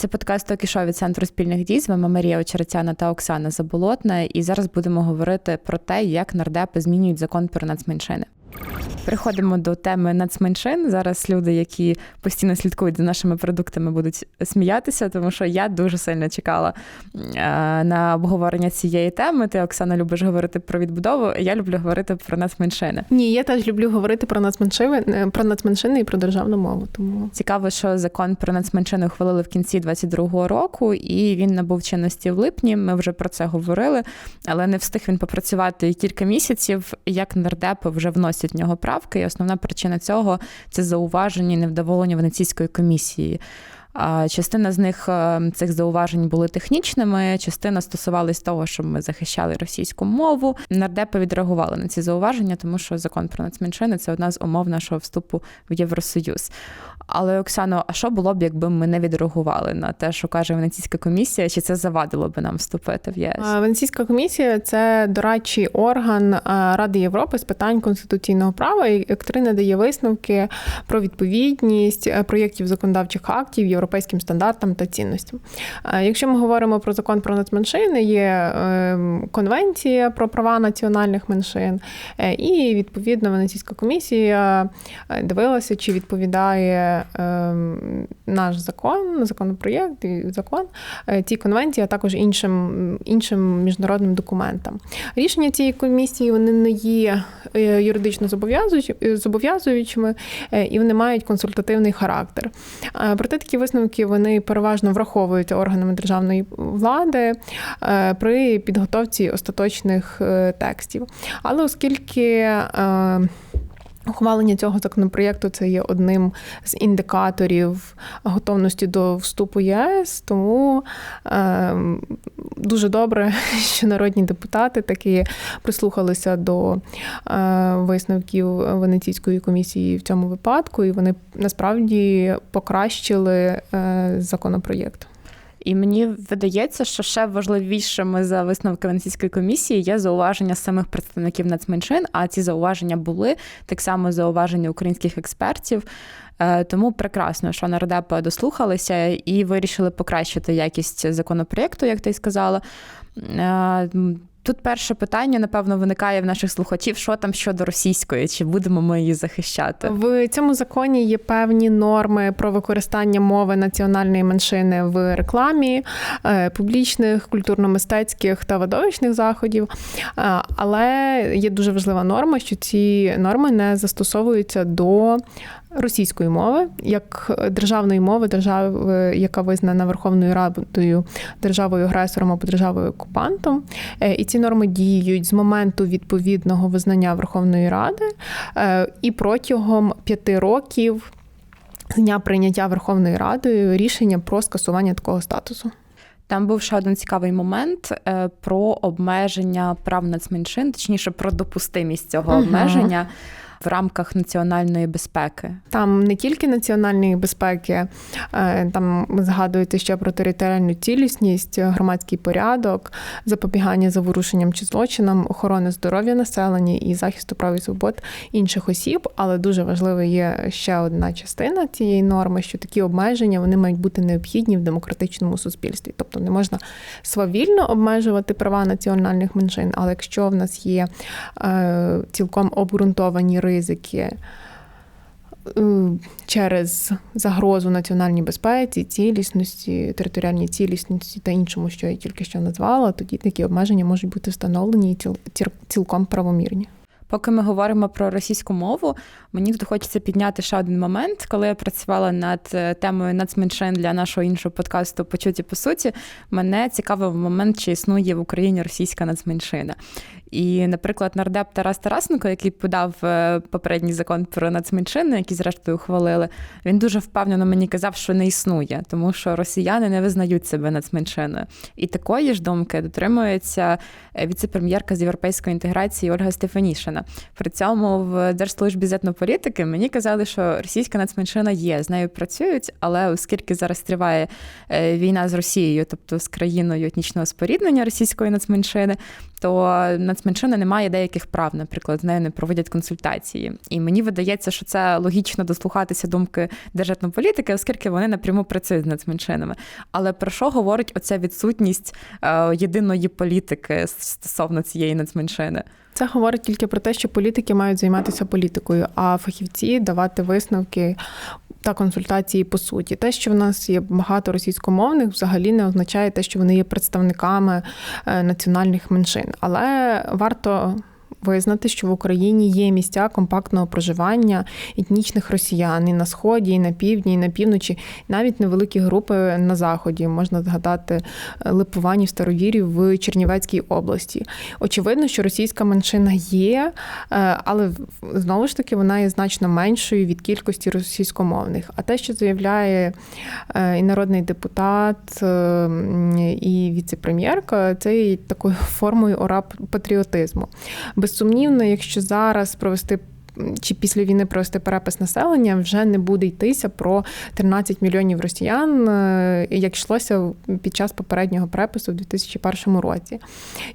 Це подкаст «Токішо» від центру спільних дій. З вами Марія Очеретяна та Оксана Заболотна. І зараз будемо говорити про те, як нардепи змінюють закон про нацменшини. Переходимо до теми нацменшин. Зараз люди, які постійно слідкують за нашими продуктами, будуть сміятися, тому що я дуже сильно чекала е, на обговорення цієї теми. Ти, Оксана, любиш говорити про відбудову. Я люблю говорити про нацменшини. Ні, я теж люблю говорити про нацменшини, е, про нацменшини і про державну мову. Тому цікаво, що закон про нацменшини ухвалили в кінці 22-го року, і він набув чинності в липні. Ми вже про це говорили, але не встиг він попрацювати кілька місяців. Як нардепи вже вносять в нього правки, і основна причина цього це зауваження і невдоволення Венеційської комісії. Частина з них е, цих зауважень були технічними, частина стосувалась того, щоб ми захищали російську мову. Нардепи відреагували на ці зауваження, тому що закон про нацменшини це одна з умов нашого вступу в Євросоюз. Але Оксано, а що було б, якби ми не відреагували на те, що каже Венеційська комісія, чи це завадило би нам вступити в єС? Венеційська комісія це дорадчий орган Ради Європи з питань конституційного права, який надає висновки про відповідність е, проєктів законодавчих актів європейським стандартам та цінностям. Якщо ми говоримо про закон про нацменшини, є ем, конвенція про права національних меншин, е, і відповідно Венеційська комісія е, дивилася, чи відповідає. Ем, наш закон, законопроєкт і закон ці е, конвенції, а також іншим іншим міжнародним документам. Рішення цієї комісії вони не є е, юридично зобов'язуючими е, і вони мають консультативний характер. Проте такі висновки вони переважно враховують органами державної влади при підготовці остаточних текстів. Але оскільки Ухвалення цього законопроєкту це є одним з індикаторів готовності до вступу ЄС, тому е, дуже добре, що народні депутати таки прислухалися до е, висновків Венеційської комісії в цьому випадку, і вони насправді покращили е, законопроєкт. І мені видається, що ще важливішими за висновки Венеційської комісії є зауваження самих представників нацменшин. А ці зауваження були так само зауваження українських експертів. Е, тому прекрасно, що нардепи дослухалися і вирішили покращити якість законопроєкту, як ти й сказала. Тут перше питання, напевно, виникає в наших слухачів, що там щодо російської, чи будемо ми її захищати? В цьому законі є певні норми про використання мови національної меншини в рекламі, е, публічних, культурно-мистецьких та видовищних заходів. Е, але є дуже важлива норма, що ці норми не застосовуються до російської мови як державної мови, держави, яка визнана Верховною Радою державою агресором або державою окупантом. Е, і ці норми діють з моменту відповідного визнання Верховної Ради е, і протягом п'яти років з дня прийняття Верховною Радою рішення про скасування такого статусу. Там був ще один цікавий момент е, про обмеження прав нацменшин, точніше про допустимість цього угу. обмеження в рамках національної безпеки? Там не тільки національної безпеки, е, там згадується ще про територіальну цілісність, громадський порядок, запобігання заворушенням чи злочинам, охорони здоров'я населення і захисту прав і свобод інших осіб. Але дуже важливо є ще одна частина цієї норми, що такі обмеження вони мають бути необхідні в демократичному суспільстві. Тобто не можна свавільно обмежувати права національних меншин, але якщо в нас є е, цілком обґрунтовані ризики е, через загрозу національній безпеці, цілісності, територіальній цілісності та іншому, що я тільки що назвала, тоді такі обмеження можуть бути встановлені і цілком правомірні. Поки ми говоримо про російську мову, мені тут хочеться підняти ще один момент, коли я працювала над е, темою нацменшин для нашого іншого подкасту Почуті по суті, мене цікавив момент, чи існує в Україні російська нацменшина. І, наприклад, нардеп Тарас Тарасенко, який подав е, попередній закон про нацменшини, який зрештою ухвалили, він дуже впевнено мені казав, що не існує, тому що росіяни не визнають себе нацменшиною. І такої ж думки дотримується е, віце-прем'єрка з європейської інтеграції Ольга Стефанішина. При цьому в Держслужбі з етнополітики мені казали, що російська нацменшина є, з нею працюють, але оскільки зараз триває е, війна з Росією, тобто з країною етнічного споріднення російської нацменшини, то нацменшини не має деяких прав, наприклад, з нею не проводять консультації. І мені видається, що це логічно дослухатися думки державної політики, оскільки вони напряму працюють з нацменшинами. Але про що говорить оця відсутність е, єдиної політики стосовно цієї нацменшини? Це говорить тільки про те, що політики мають займатися політикою, а фахівці давати висновки та консультації по суті. Те, що в нас є багато російськомовних, взагалі не означає те, що вони є представниками е, національних меншин. Але варто. Визнати, що в Україні є місця компактного проживання етнічних росіян і на сході, і на півдні, і на півночі, навіть невеликі групи на заході. Можна згадати е, Липованів, Старовірів в Чернівецькій області. Очевидно, що російська меншина є, е, але знову ж таки вона є значно меншою від кількості російськомовних. А те, що заявляє е, і народний депутат, і віце-прем'єрка, це є такою формою ора патріотизму. Безсумнівно, якщо зараз провести. Чи після війни провести перепис населення вже не буде йтися про 13 мільйонів росіян, як йшлося під час попереднього перепису в 2001 році.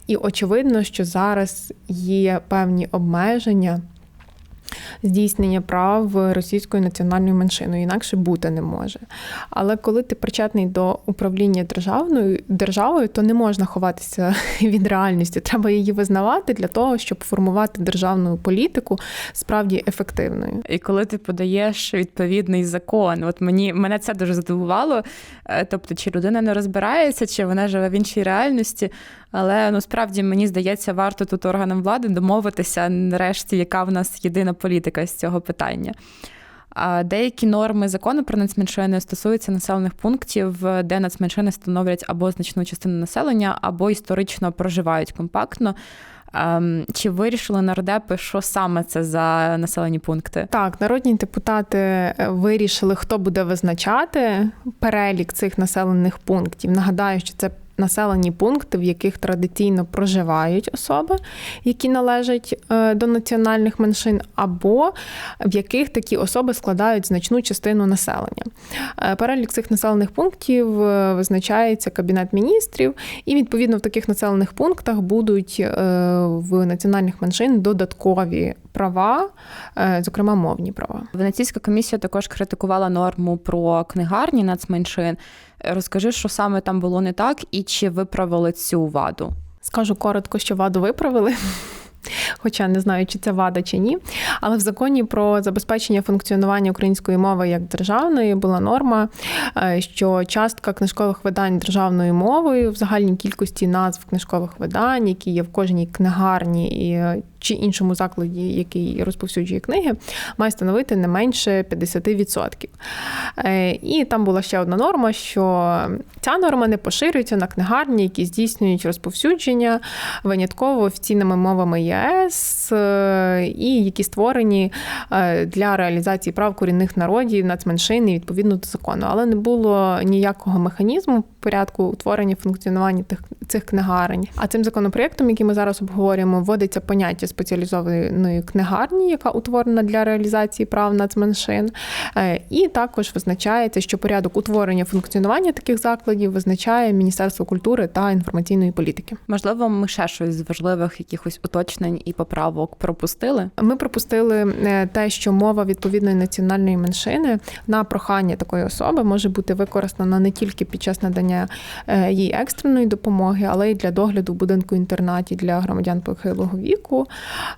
І очевидно, що зараз є певні обмеження. Здійснення прав російською національною меншиною інакше бути не може. Але коли ти причетний до управління державною державою, то не можна ховатися від реальності. Треба її визнавати для того, щоб формувати державну політику справді ефективною. І коли ти подаєш відповідний закон, от мені мене це дуже здивувало. Е, тобто, чи людина не розбирається, чи вона живе в іншій реальності. Але ну мені здається, варто тут органам влади домовитися нарешті, яка в нас єдина політика з цього питання. Деякі норми закону про нацменшини стосуються населених пунктів, де нацменшини становлять або значну частину населення, або історично проживають компактно. Чи вирішили нардепи, що саме це за населені пункти? Так, народні депутати е, вирішили, хто буде визначати перелік цих населених пунктів. Нагадаю, що це населені пункти, в яких традиційно проживають особи, які належать е, до національних меншин, або в яких такі особи складають значну частину населення. Е, перелік цих населених пунктів е, визначається Кабінет міністрів, і відповідно в таких населених пунктах будуть в національних меншин додаткові права, зокрема мовні права. Венеційська комісія також критикувала норму про книгарні нацменшин. Розкажи, що саме там було не так, і чи виправили цю ваду? Скажу коротко, що ваду виправили. Хоча не знаю, чи це вада чи ні. Але в законі про забезпечення функціонування української мови як державної була норма, е, що частка книжкових видань державною мовою в загальній кількості назв книжкових видань, які є в кожній книгарні і чи іншому закладі, який розповсюджує книги, має становити не менше 50%. Е, і там була ще одна норма, що ця норма не поширюється на книгарні, які здійснюють розповсюдження винятково офіційними мовами ЄС е, і які створені е, для реалізації прав корінних народів, нацменшин і відповідно до закону. Але не було ніякого механізму порядку утворення функціонування тих цих книгарень. А цим законопроєктом, який ми зараз обговорюємо, вводиться поняття спеціалізованої книгарні, яка утворена для реалізації прав нацменшин, е, і також визначається, що порядок утворення функціонування таких закладів визначає Міністерство культури та інформаційної політики. Можливо, ми ще щось з важливих якихось уточнень і поправок пропустили. Ми пропустили е, те, що мова відповідної національної меншини на прохання такої особи може бути використана не тільки під час надання е, їй екстреної допомоги, але й для догляду в будинку інтернаті для громадян похилого віку,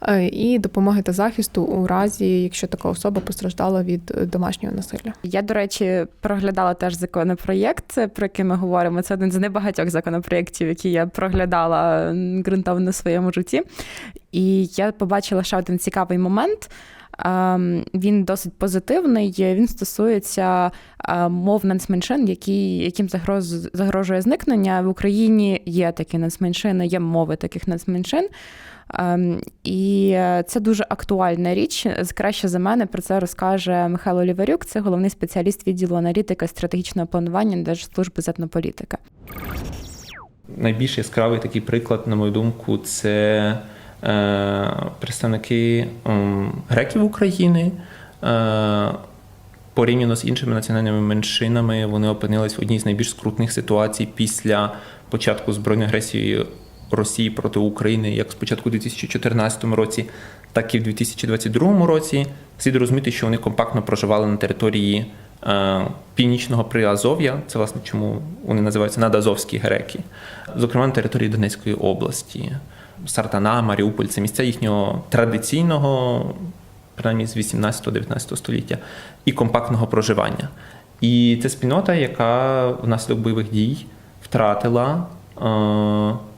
Е, і допомоги та захисту у разі, якщо така особа постраждала від домашнього насилля. Я, до речі, проглядала теж законопроєкт, про який ми говоримо. Це один з небагатьох законопроєктів, які я проглядала ґрунтовно в своєму житті. І я побачила ще один цікавий момент. Ем, він досить позитивний. Він стосується е, мов нацменшин, які, яким загроз, загрожує зникнення в Україні. Є такі нацменшини, є мови таких нацменшин. Ем, і це дуже актуальна річ. Краще за мене про це розкаже Михайло Ліварюк, це головний спеціаліст відділу аналітики стратегічного планування Держслужби з етнополітики. Найбільш яскравий такий приклад, на мою думку, це представники е, греків України. Е, Порівняно з іншими національними меншинами, вони опинились в одній з найбільш скрутних ситуацій після початку збройної агресії Росії проти України як спочатку у 2014 році, так і в 2022 році, слід розуміти, що вони компактно проживали на території е, північного Приазов'я, це власне чому вони називаються надазовські греки, зокрема на території Донецької області, Сартана, Маріуполь це місця їхнього традиційного, принаймні з 18-19 століття, і компактного проживання. І це спільнота, яка внаслідок бойових дій втратила е,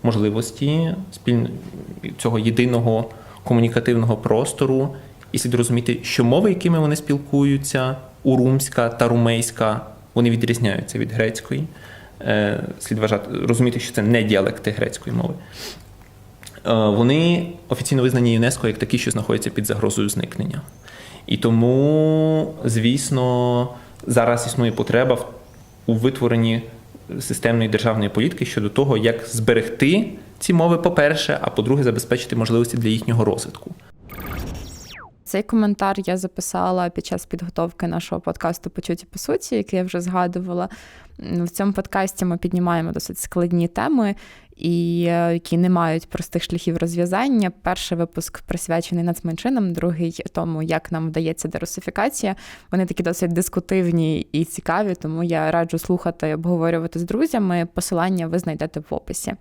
можливості спіль... цього єдиного комунікативного простору, і слід розуміти, що мови, якими вони спілкуються, урумська та румейська, вони відрізняються від грецької. Е, слід вважати, розуміти, що це не діалекти грецької мови. Е, Вони офіційно визнані ЮНЕСКО як такі, що знаходяться під загрозою зникнення. І тому, звісно, зараз існує потреба у витворенні системної державної політики щодо того, як зберегти ці мови, по-перше, а по-друге, забезпечити можливості для їхнього розвитку. Цей коментар я записала під час підготовки нашого подкасту Почуті по суті, який я вже згадувала. В цьому подкасті ми піднімаємо досить складні теми, і е, які не мають простих шляхів розв'язання. Перший випуск присвячений нацменшинам, другий тому, як нам вдається дерусифікація. Вони такі досить дискутивні і цікаві, тому я раджу слухати обговорювати з друзями. Посилання ви знайдете в описі.